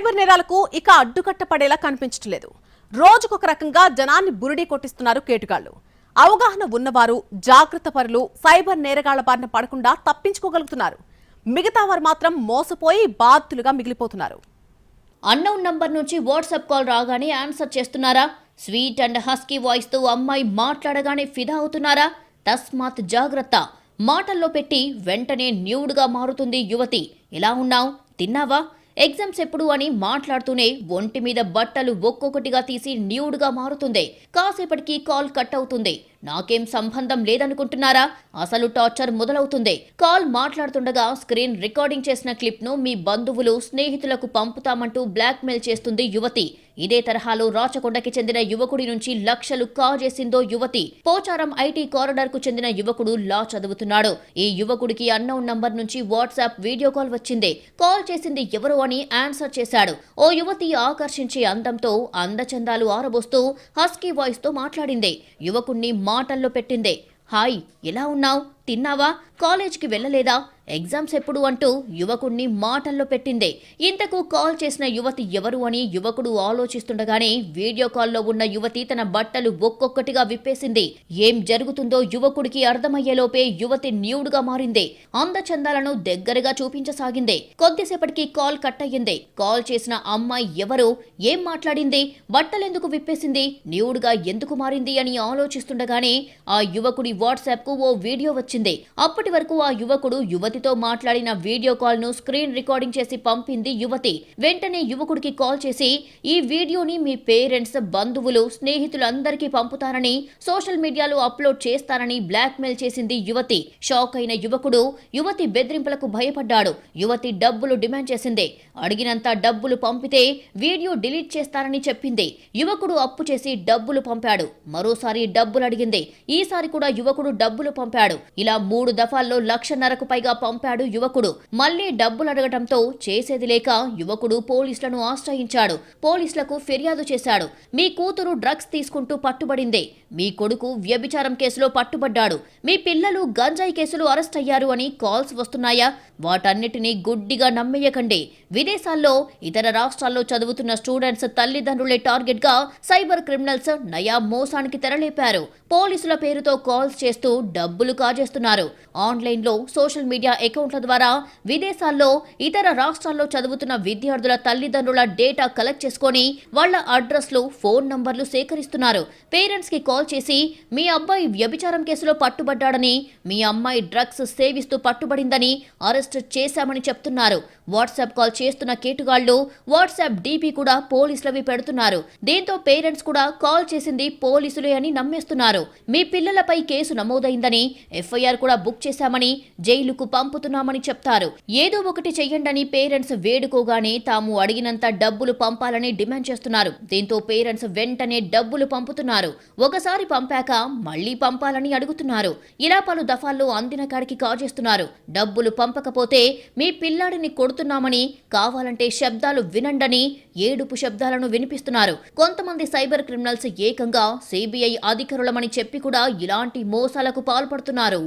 Cyber నేరాలకు ఇక అడ్డుకట్ట పడేలా కనిపించట్లేదు. రోజుకొక రకంగా జనాన్ని బురిడి కొట్టిస్తున్నారు కేటుగాళ్ళు అవగాహన ఉన్నవారు జాగ్రత్త పరులు సైబర్ నేరగాళ్ళ బారిన పడకుండా తప్పించుకోగలుగుతున్నారు. మిగతా వారు మాత్రం మోసపోయి బాధితులుగా మిగిలిపోతున్నారు. అన్నౌన్ నంబర్ నుంచి వాట్సాప్ కాల్ రాగానే ఆన్సర్ చేస్తున్నారా? స్వీట్ అండ్ హస్కీ వాయిస్తో అమ్మాయి మాట్లాడగానే ఫిదా అవుతున్నారా? తస్మాత్ జాగ్రత్త. మాటల్లో పెట్టి వెంటనే న్యూడ్గా మారుతుంది యువతి. ఎలా ఉన్నావు? తిన్నావా? ఎగ్జామ్స్ ఎప్పుడు అని మాట్లాడుతూనే ఒంటి మీద బట్టలు ఒక్కొక్కటిగా తీసి న్యూడ్గా మారుతుంది. కాసేపటికి కాల్ కట్ అవుతుంది. నాకేం సంబంధం లేదనుకుంటున్నారా? అసలు టార్చర్ మొదలవుతుంది. కాల్ మాట్లాడుతుండగా స్క్రీన్ రికార్డింగ్ చేసిన క్లిప్ను మీ బంధువులు స్నేహితులకు పంపుతామంటూ బ్లాక్మెయిల్ చేస్తుంది యువతి. ఇదే తరహాలో రాచకొండకి చెందిన యువకుడి నుంచి లక్షలు కాజేసిందో యువతి. పోచారం ఐటీ కారిడార్కు చెందిన యువకుడు లా చదువుతున్నాడు. ఈ యువకుడికి అన్నౌన్ నంబర్ నుంచి వాట్సాప్ వీడియో కాల్ వచ్చింది. కాల్ చేసింది ఎవరు అని ఆన్సర్ చేశాడు. ఓ యువతి ఆకర్షించే అందంతో అందచందాలు ఆరబోస్తూ హస్కీ వాయిస్తో మాట్లాడింది. యువకుణ్ణి మాటల్లో పెట్టింది. హాయ్ ఎలా ఉన్నావు? తిన్నావా? కాలేజ్కి వెళ్ళలేదా? ఎగ్జామ్స్ ఎప్పుడు? అంటూ యువకుణ్ణి మాటల్లో పెట్టింది. ఇంతకు కాల్ చేసిన యువతి ఎవరు అని యువకుడు ఆలోచిస్తుండగానే వీడియో కాల్లో ఉన్న యువతి తన బట్టలు ఒక్కొక్కటిగా విప్పేసింది. ఏం జరుగుతుందో యువకుడికి అర్థమయ్యేలోపే యువతి న్యూడ్గా మారింది. అందచందాలను దగ్గరగా చూపించసాగింది. కొద్దిసేపటికి కాల్ కట్ అయ్యింది కాల్ చేసిన అమ్మాయి ఎవరు? ఏం మాట్లాడింది? బట్టలెందుకు విప్పేసింది? న్యూడ్గా ఎందుకు మారింది అని ఆలోచిస్తుండగానే ఆ యువకుడి వాట్సాప్కు ఓ వీడియో వచ్చింది. అప్పటి వరకు ఆ యువకుడు యువతితో మాట్లాడిన వీడియో కాల్ను స్క్రీన్ రికార్డింగ్ చేసి పంపింది యువతి. వెంటనే యువకుడికి కాల్ చేసి ఈ వీడియోని మీ పేరెంట్స్ బంధువులు స్నేహితులందరికీ పంపుతారని సోషల్ మీడియాలో అప్లోడ్ చేస్తారని బ్లాక్మెయిల్ చేసింది యువతి. షాక్ అయిన యువకుడు యువతి బెదిరింపులకు భయపడ్డాడు. యువతి డబ్బులు డిమాండ్ చేసింది. అడిగినంత డబ్బులు పంపితే వీడియో డిలీట్ చేస్తారని చెప్పింది. యువకుడు అప్పు చేసి డబ్బులు పంపాడు. మరోసారి డబ్బులు అడిగింది. ఈసారి కూడా యువకుడు డబ్బులు పంపాడు. ఇలా మూడు దఫాల్లో లక్షన్నరకు పైగా పంపాడు యువకుడు. మళ్ళీ డబ్బులు అడగటంతో చేసేది లేక యువకుడు పోలీసులను ఆశ్రయించాడు. పోలీసులకు ఫిర్యాదు చేశాడు. మీ కూతురు డ్రగ్స్ తీసుకుంటూ పట్టుబడింది. మీ కొడుకు వ్యభిచారం కేసులో పట్టుబడ్డాడు. మీ పిల్లలు గంజాయి కేసులు అరెస్ట్ అయ్యారు అని కాల్స్ వస్తున్నాయా? వాటన్నిటినీ గుడ్డిగా నమ్మేయకండి. విదేశాల్లో ఇతర రాష్ట్రాల్లో చదువుతున్న స్టూడెంట్స్ తల్లిదండ్రులే టార్గెట్గా సైబర్ క్రిమినల్స్ నయా మోసానికి తెరలేపారు. పోలీసుల పేరుతో కాల్స్ చేస్తూ డబ్బులు కాజేస్తున్నారు ఆన్లైన్లో సోషల్ మీడియా అకౌంట్ల ద్వారా విదేశాల్లో ఇతర రాష్ట్రాల్లో చదువుతున్న విద్యార్థుల తల్లిదండ్రుల డేటా కలెక్ట్ చేసుకొని వాళ్ళ అడ్రస్లు ఫోన్ నంబర్లు సేకరిస్తున్నారు. పేరెంట్స్కి కాల్ చేసి మీ అబ్బాయి వ్యభిచారం కేసులో పట్టుబడ్డాడని మీ అమ్మాయి డ్రగ్స్ సేవిస్తూ పట్టుబడిందని అరెస్ట్ చేశామని చెప్తున్నారు. వాట్సాప్ కాల్ చేస్తున్న కేటుగాళ్ళు వాట్సాప్ డీపీ కూడా పోలీసులవి పెడుతున్నారు. దీంతో పేరెంట్స్ కూడా కాల్ చేసింది పోలీసులే అని నమ్మేస్తున్నారు. మీ పిల్లలపై కేసు నమోదైందని ఎఫ్ఐఆర్ కూడా బుక్ చేశామని జైలుకు పంపుతున్నామని చెప్తారు. ఏదో ఒకటి చెయ్యండని పేరెంట్స్ వేడుకోగానే తాము అడిగినంత డబ్బులు పంపాలని డిమాండ్ చేస్తున్నారు. దీంతో పేరెంట్స్ వెంటనే డబ్బులు పంపుతున్నారు. ఒకసారి పంపాక మళ్ళీ పంపాలని అడుగుతున్నారు. ఇలా పలు దఫాల్లో అందిన కాడికి కాజేస్తున్నారు డబ్బులు పంపకపోతే మీ పిల్లాడిని కొడుతున్నామని కావాలంటే శబ్దాలు వినండని ఏడుపు శబ్దాలను వినిపిస్తున్నారు. కొంతమంది సైబర్ క్రిమినల్స్ ఏకంగా సిబిఐ అధికారులమని చెప్పి కూడా ఇలాంటి మోసాలకు పాల్పడుతున్నారు.